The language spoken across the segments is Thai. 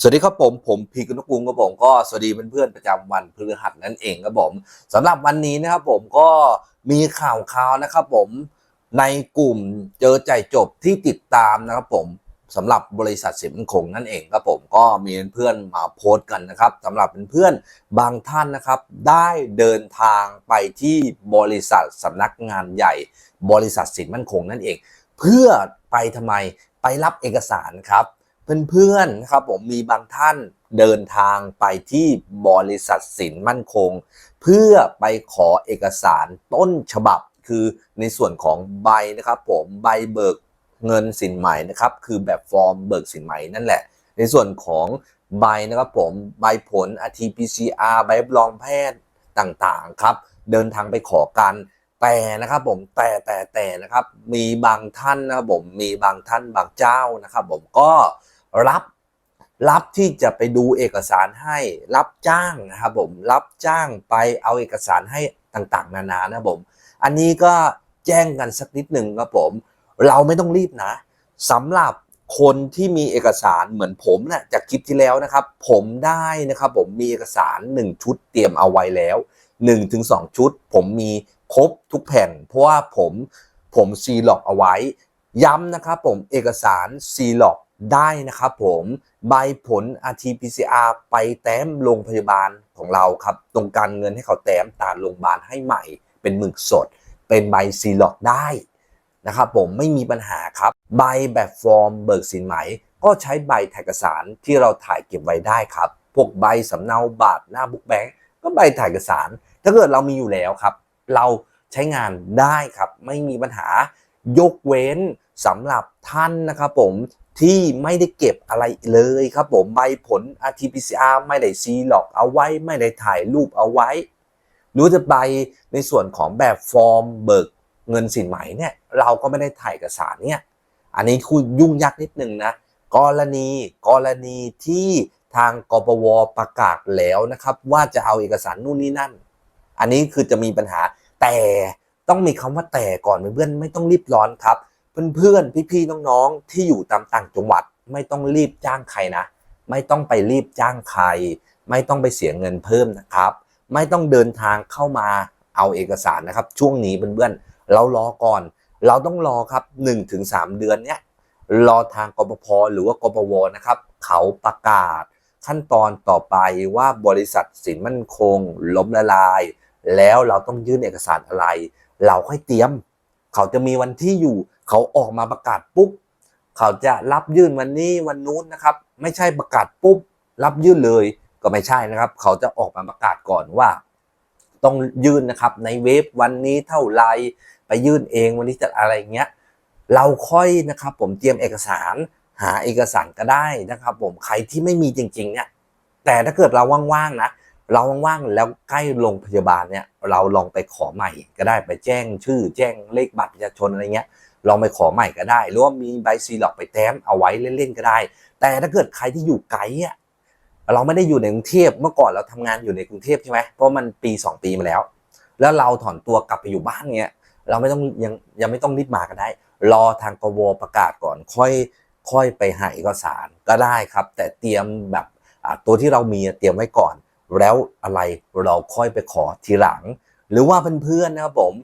สวัสดีครับผมผมพีกนุกุงครับผมก็สวัสดีเพื่อนๆประจำวันพฤหัสนั่นเองครับผมสำหรับวันนี้นะครับผมก็มีข่าวข่าวนะครับผมในกลุ่มเจอใจจบที่ติดตามนะครับผมสำหรับบริษัทสิมคงนั่นเองครับผมก็มีเพื่อนมาโพสต์กันนะครับสำหรับเพื่อนบางท่านนะครับ ได้เดินทางไปที่บริษัทสำนักงานใหญ่ บริษัทสินมั่นคงนั่นเอง เพื่อไปทำไมไปรับเอกสารครับ เพื่อนๆครับผมมีบางท่านเดินทางไปที่บริษัทสินมั่นคง เพื่อไปขอเอกสารต้นฉบับ คือในส่วนของใบนะครับผมใบเบิกเงินสินใหม่นะครับคือแบบฟอร์มเบิกสินใหม่นั่นแหละ ในส่วนของใบนะครับผมใบผล RT-PCR ใบรับรองแพทย์ต่างๆครับเดินทางไปขอกันแต่นะครับผมแต่แต่แต่นะครับมีบางท่านนะครับผมมีบางท่านบางเจ้านะครับผมก็ รับรับที่จะไปดูเอกสารให้ รับจ้างนะครับผม รับจ้างไปเอาเอกสารให้ต่างๆ นานานะครับผม อันนี้ก็แจ้งกันสักนิดหนึ่งครับผม เราไม่ต้องรีบนะสำหรับคนที่มีเอกสารเหมือนผมนะ่ะจากคลิปที่แล้วนะครับ ผมได้นะครับผมมีเอกสาร 1 ชุดเตรียมเอาไว้แล้ว 1-2 ชุด ผมมีครบทุกแผ่น เพราะว่าผมผมซีล็อกเอาไว้ ย้ำนะครับผมเอกสารซีล็อก ได้นะครับผมใบผล RT-PCR ไปแต้มโรงพยาบาลของเราครับ ตรงการเงินให้เขาแต้มตามโรงพยาบาลให้ใหม่ เป็นหมึกสด เป็นใบซีล็อกได้นะครับผมไม่มีปัญหาครับ ใบแบบฟอร์มเบิกสินไหม ก็ใช้ใบถ่ายเอกสารที่เราถ่ายเก็บไว้ได้ครับ พวกใบสำเนาบัตรหน้าบุ๊กแบงก์ก็ใบถ่ายเอกสาร ถ้าเกิดเรามีอยู่แล้วครับ เราใช้งานได้ครับ ไม่มีปัญหายกเว้นสำหรับท่านนะครับผม ที่ไม่ได้เก็บอะไรเลยครับผมใบผล RT-PCR ไม่ได้ซีล็อกเอาไว้ ไม่ได้ถ่ายรูปเอาไว้รือจะใบในส่วนของแบบฟอร์มเบิกเงินสินไหมเนี่ยเราก็ไม่ได้ถ่ายเอกสารเนี่ยอันนี้คือยุ่งยากนิดนึงนะกรณีกรณีที่ทางกปวประกาศแล้วนะครับ ว่าจะเอาเอกสารนู่นนี่นั่น อันนี้คือจะมีปัญหาแต่ต้องมีคำว่าแต่ก่อนเพื่อนไม่ต้องรีบร้อนครับ เพื่อนๆ พี่ๆ น้องๆ ที่อยู่ตามต่างจังหวัดไม่ต้องรีบจ้างใครนะ ไม่ต้องไปรีบจ้างใคร ไม่ต้องไปเสียเงินเพิ่มนะครับ ไม่ต้องเดินทางเข้ามาเอาเอกสารนะครับ ช่วงนี้เพื่อนๆ เรารอก่อน เราต้องรอครับ 1-3 เดือนเนี้ยรอทางกปพหรือว่ากปวนะครับ เขาประกาศขั้นตอนต่อไปว่าบริษัทสินมั่นคง ล้มละลาย แล้วเราต้องยื่นเอกสารอะไร เราค่อยเตรียม เขาจะมีวันที่อยู่ เขาออกมาประกาศปุ๊บ เขาจะรับยื่นวันนี้วันนู้นนะครับ ไม่ใช่ประกาศปุ๊บ รับยื่นเลยก็ไม่ใช่นะครับ เขาจะออกมาประกาศก่อนว่า ต้องยื่นนะครับ ในเว็บวันนี้เท่าไรไปยื่นเองวันนี้จะอะไรเงี้ยเราค่อยนะครับ ผมเตรียมเอกสารหาเอกสารก็ได้นะครับ ผมใครที่ไม่มีจริง ๆ เนี่ย แต่ถ้าเกิดเราว่างๆนะเราว่างๆแล้วใกล้โรงพยาบาลเนี่ย เราลองไปขอใหม่ก็ได้ไปแจ้งชื่อ แจ้งเลขบัตรประชาชนอะไรเงี้ย ลองไปขอใหม่ก็ได้ หรือว่ามีใบซีล็อกไปแต้มเอาไว้เล่นๆก็ได้ แต่ถ้าเกิดใครที่อยู่ไกลอะเราไม่ได้อยู่ในกรุงเทพเมื่อก่อนเราทำงานอยู่ในกรุงเทพใช่ไหมเพราะมันปี 2 ปีมาแล้ว แล้วเราถอนตัวกลับไปอยู่บ้านเงี้ยเราไม่ต้องยังยังไม่ต้องรีบมาก็ได้ รอทางกวประกาศก่อนค่อยค่อยไปหาเอกสารก็ได้ครับ แต่เตรียมแบบตัวที่เรามีเตรียมไว้ก่อน แล้วอะไรเราค่อยไปขอทีหลัง หรือว่าเพื่อนๆนะครับผม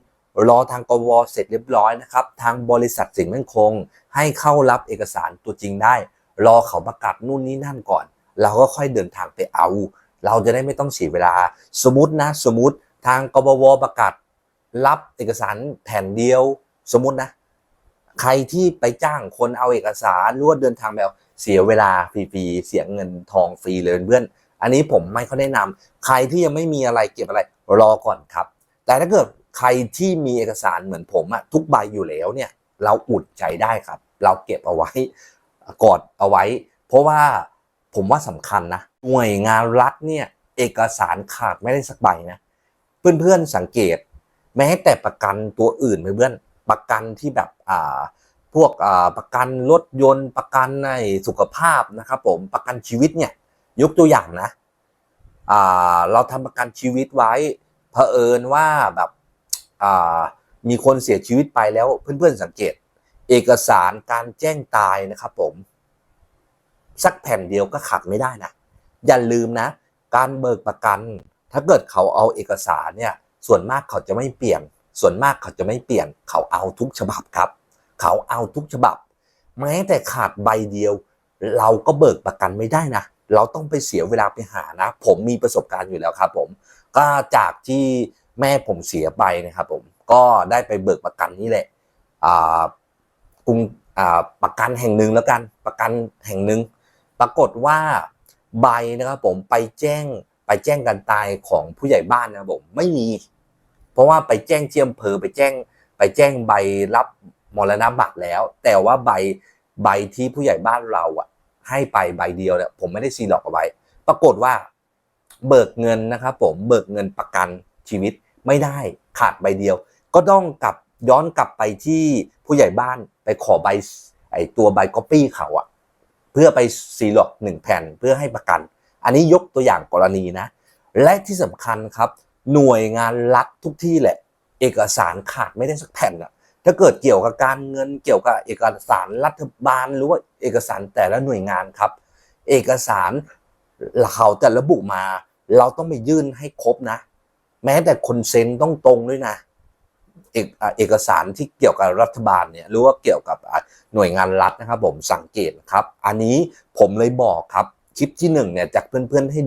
รอทางกวเสร็จเรียบร้อยนะครับ ทางบริษัทสิ่งมั่นคง ให้เข้ารับเอกสารตัวจริงได้ รอเขาประกาศนู่นนี่นั่นก่อน เราก็ค่อยเดินทางไปเอา เราจะได้ไม่ต้องเสียเวลา สมมตินะ สมมติทางกบวประกาศรับเอกสารแผ่นเดียว สมมตินะ ใครที่ไปจ้างคนเอาเอกสารรว่าเดินทางแบบเสียเวลาฟรีๆเสียเงินทองฟรีเลยเพื่อนอันนี้ผมไม่ค่อยแนะนำใครที่ยังไม่มีอะไรเก็บอะไรรอก่อนครับ แต่ถ้าเกิด ใครที่มีเอกสารเหมือนผมอะทุกใบอยู่แล้วเนี่ย เราอุดใจได้ครับ เราเก็บเอาไว้กอดเอาไว้ เพราะว่าผมว่าสำคัญนะหน่วยงานรัฐเนี่ยเอกสารขาดไม่ได้สักใบนะเพื่อนๆสังเกต แม้แต่ประกันตัวอื่นเพื่อนประกันที่แบบอ่าพวกอ่าประกันรถยนต์ประกันในสุขภาพนะครับผมประกันชีวิตเนี่ยยกตัวอย่างนะอ่าเราทำประกันชีวิตไว้เผอิญว่าแบบ มีคนเสียชีวิตไปแล้วเพื่อนๆสังเกต เอกสารการแจ้งตายนะครับผม สักแผ่นเดียวก็ขัดไม่ได้นะ อย่าลืมนะ การเบิกประกัน ถ้าเกิดเขาเอาเอกสารเนี่ย ส่วนมากเขาจะไม่เปลี่ยน ส่วนมากเขาจะไม่เปลี่ยน เขาเอาทุกฉบับครับ เขาเอาทุกฉบับ แม้แต่ขาดใบเดียว เราก็เบิกประกันไม่ได้นะเราต้องไปเสียเวลาไปหานะ ผมมีประสบการณ์อยู่แล้วครับผม ก็จากที่ แม่ผมเสียไปนะครับผมก็ได้ไปเบิกประกันนี่แหละอ่ากรุงอ่าประกันแห่งหนึ่งแล้วกันประกันแห่งหนึ่งปรากฏว่าใบนะครับผมไปแจ้งไปแจ้งการตายของผู้ใหญ่บ้านนะครับผมไม่มี เพราะว่าไปแจ้งเจียมเพอไปแจ้งไปแจ้งใบรับมรณบัตรแล้ว แต่ว่าใบใบที่ผู้ใหญ่บ้านเราอะ ให้ไปใบเดียวเนี่ยผมไม่ได้ซีหลอกเอาไว้ ปรากฏว่า เบิกเงินนะครับผมเบิกเงินประกัน ชีวิตไม่ได้ขาดใบเดียว ก็ต้องกลับย้อนกลับไปที่ผู้ใหญ่บ้านไปขอใบไอตัวใบก๊อปปี้เขาอะเพื่อไปซีหลอกหนึ่งแผ่นเพื่อให้ประกัน อันนี้ยกตัวอย่างกรณีนะ และที่สำคัญครับ หน่วยงานรัฐทุกที่แหละ เอกสารขาดไม่ได้สักแผ่นอะถ้าเกิดเกี่ยวกับการเงินเกี่ยวกับเอกสารรัฐบาล หรือว่าเอกสารแต่ละหน่วยงานครับ เอกสารเขาแต่ระบุมา เราต้องไปยื่นให้ครบนะ แม้แต่คนเซ็นต้องตรงด้วยนะเอกอะเอกสารที่เกี่ยวกับรัฐบาลเนี่ยหรือว่าเกี่ยวกับหน่วยงานรัฐนะครับ ผมสังเกตครับ อันนี้ผมเลยบอกครับคลิปที่หนึ่งเนี่ยจากเพื่อนๆให้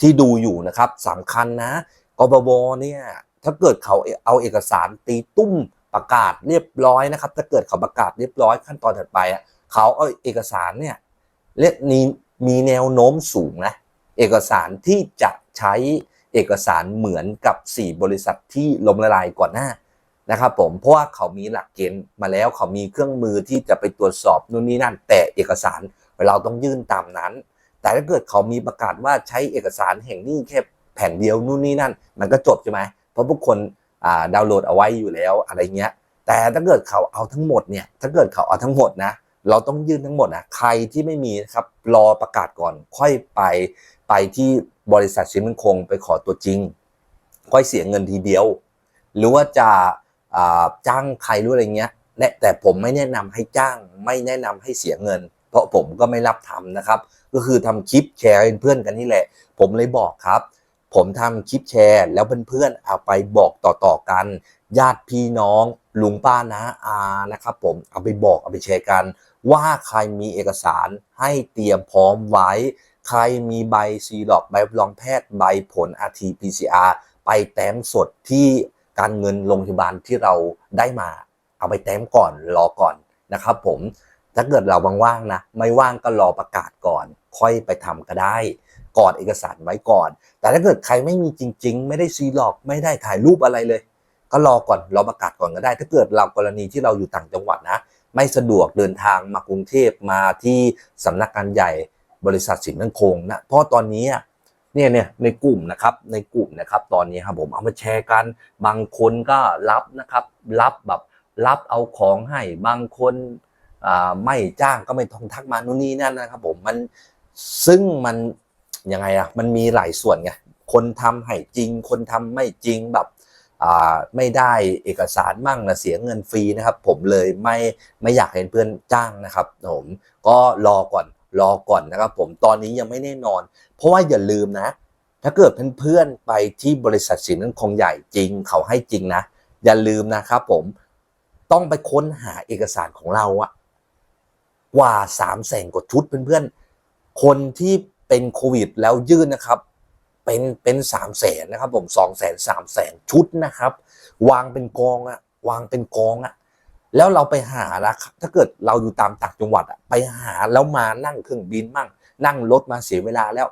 ที่ดูอยู่นะครับสำคัญนะกบวเนี่ยถ้าเกิดเขาเอาเอกสารตีตุ้มประกาศเรียบร้อยนะครับ ถ้าเกิดเขาประกาศเรียบร้อยขั้นตอนถัดไปอะเขาเอาเอกสารเนี่ยเรียกมีมีแนวโน้มสูงนะเอกสารที่จะใช้ เอกสารเหมือนกับ 4 บริษัทที่ล้มละลายก่อนหน้านะครับผมเพราะว่าเขามีหลักเกณฑ์มาแล้วเขามีเครื่องมือที่จะไปตรวจสอบนู่นนี่นั่น แต่เอกสารเราต้องยื่นตามนั้น แต่ถ้าเกิดเขามีประกาศว่าใช้เอกสารแห่งนี้แค่แผ่นเดียวนู่นนี่นั่น มันก็จบใช่ไหมเพราะพวกคนดาวน์โหลดเอาไว้อยู่แล้วอะไรเงี้ย แต่ถ้าเกิดเขาเอาทั้งหมดเนี่ยถ้าเกิดเขาเอาทั้งหมดนะเราต้องยื่นทั้งหมดนะใครที่ไม่มีนะครับรอประกาศก่อนค่อยไป ไปที่บริษัทสินมั่นคงไปขอตัวจริงค่อยเสียเงินทีเดียว หรือว่าจะาจ้างใครหรืออะไรเงี้ยแนะแต่ผมไม่แนะนำให้จ้างไม่แนะนำให้เสียเงิน เพราะผมก็ไม่รับทำนะครับ ก็คือทำคลิปแชร์เพื่อนกันนี่แหละ ผมเลยบอกครับ ผมทำคลิปแชร์แล้วเพื่อนๆเอาไปบอกต่อๆกัน ญาติพี่น้องลุงป้านะอานะครับ ผมเอาไปบอกเอาไปแชร์กัน ว่าใครมีเอกสารให้เตรียมพร้อมไว้ ใครมีใบซีล็อกใบรับรองแพทย์ใบผล RT-PCR ไปแต้มสดที่การเงินโรงพยาบาลที่เราได้มา เอาไปแต้มก่อนรอก่อนนะครับผมถ้าเกิดเราว่างๆนะ ไม่ว่างก็รอประกาศก่อน ค่อยไปทำก็ได้กอดเอกสารไว้ก่อน แต่ถ้าเกิดใครไม่มีจริง ๆ ไม่ได้ซีล็อกไม่ได้ถ่ายรูปอะไรเลย ก็รอก่อนรอประกาศก่อนก็ได้ ถ้าเกิดเรากรณีที่เราอยู่ต่างจังหวัดนะ ไม่สะดวกเดินทางมากรุงเทพมาที่สำนักงานใหญ่ บริษัทสินมั่นคงนะเพราะตอนนี้เนี่ยเนี่ยในกลุ่มนะครับในกลุ่มนะครับตอนนี้ครับผมเอามาแชร์กัน บางคนก็รับนะครับ รับแบบรับเอาของให้บางคนอ่าไม่จ้างก็ไม่ต้องทักมานู่นนี่นั่นนะครับผมมันซึ่งมันยังไงอะมันมีหลายส่วนไงคนทำให้จริง คนทำไม่จริงแบบอ่าไม่ได้เอกสารมั่งนะเสียเงินฟรีนะครับ ผมเลยไม่ไม่อยากเห็นเพื่อนจ้างนะครับผมก็รอก่อน รอก่อนนะครับผมตอนนี้ยังไม่แน่นอน เพราะว่าอย่าลืมนะ ถ้าเกิดเพื่อนๆไปที่บริษัทสินนั้นคงใหญ่จริง เขาให้จริงนะ อย่าลืมนะครับผมต้องไปค้นหาเอกสารของเราอะกว่าสามแสนกว่าชุดเพื่อนๆ คนที่เป็นโควิดแล้วยื่นนะครับ เป็นเป็นสามแสนนะครับผมสองแสนสามแสนชุดนะครับ วางเป็นกองอะวางเป็นกองอะ แล้วเราไปหาละถ้าเกิดเราอยู่ตามต่างจังหวัดอะไปหาแล้วมานั่งเครื่องบินมั่ง นั่งรถมาเสียเวลาแล้ว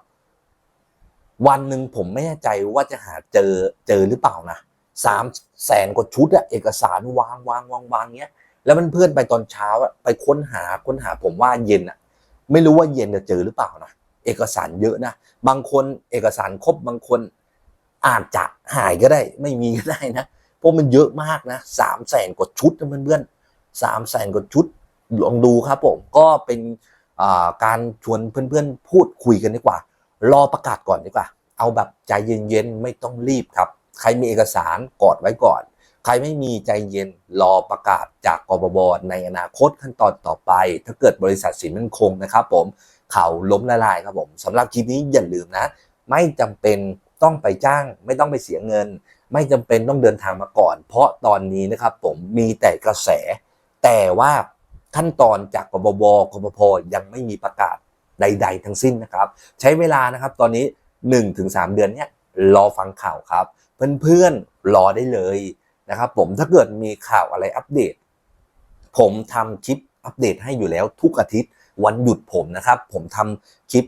วันหนึ่งผมไม่แน่ใจว่าจะหาเจอเจอหรือเปล่านะสามแสนกว่าชุดอะเอกสารวางวางวางวางเงี้ย แล้วมันเพื่อนไปตอนเช้าอะไปค้นหาค้นหาผมว่าเย็นอะไม่รู้ว่าเย็นจะเจอหรือเปล่านะเอกสารเยอะนะบางคนเอกสารครบบางคนอาจจะหายก็ได้ ไม่มีก็ได้นะ เพราะมันเยอะมากนะสามแสนกว่าชุดนะเพื่อนๆสามแสนกว่าชุดลองดูครับผมก็เป็นการชวนเพื่อนๆ พูดคุยกันดีกว่า รอประกาศก่อนดีกว่า เอาแบบใจเย็นๆ ไม่ต้องรีบครับ ใครมีเอกสารกอดไว้ก่อน ใครไม่มีใจเย็นรอประกาศจากกบบในอนาคตขั้นตอนต่อไป ถ้าเกิดบริษัทสินมั่นคงนะครับผมเข่าล้มละลายครับผมสำหรับคลิปนี้อย่าลืมนะ ไม่จำเป็นต้องไปจ้าง ไม่ต้องไปเสียเงิน ไม่จำเป็นต้องเดินทางมาก่อน เพราะตอนนี้นะครับผมมีแต่กระแส แต่ว่าขั้นตอนจากกบวกบพยังไม่มีประกาศใด ๆ ทั้งสิ้นนะครับ ใช้เวลานะครับตอนนี้ 1-3 เดือนเนี้ยรอฟังข่าวครับ เพื่อนๆรอได้เลยนะครับผมถ้าเกิดมีข่าวอะไรอัปเดต ผมทำคลิปอัปเดตให้อยู่แล้วทุกอาทิตย์วันหยุดผมนะครับ ผมทำคลิป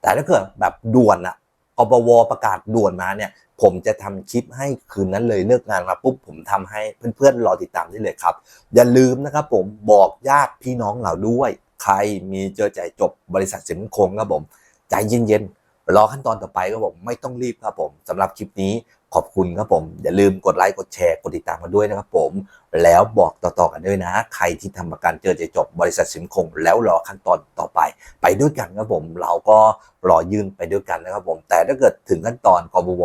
แต่ถ้าเกิดแบบด่วนอะกบวประกาศด่วนมาเนี่ย ผมจะทำคลิปให้คืนนั้นเลยเลิกงานมาปุ๊บผมทำให้เพื่อนๆรอติดตามได้เลยครับ อย่าลืมนะครับผมบอกญาติพี่น้องเราด้วย ใครมีเจอใจจบบริษัทสินคงครับผมใจเย็นๆรอขั้นตอนต่อไปครับผมไม่ต้องรีบครับผมสำหรับคลิปนี้ขอบคุณครับผมอย่าลืมกดไลค์กดแชร์กดติดตามกันด้วยนะครับผม แล้วบอกต่อๆกันด้วยนะ ใครที่ทำประกันเจอใจจบบริษัทสินคง แล้วรอขั้นตอนต่อไป ไปด้วยกันครับผม เราก็รอยื่นไปด้วยกันนะครับผม แต่ถ้าเกิดถึงขั้นตอนกบว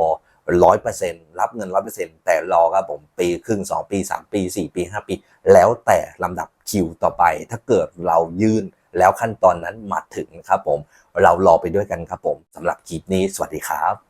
ร้อยเปอร์เซ็นต์รับเงินร้อยเปอร์เซ็นต์แต่รอครับผมปีครึ่งสองปีสามปีสี่ปีห้าปี แล้วแต่ลำดับคิวต่อไป ถ้าเกิดเรายื่นแล้วขั้นตอนนั้นมาถึงครับผม เรารอไปด้วยกันครับผมสำหรับคลิปนี้สวัสดีครับ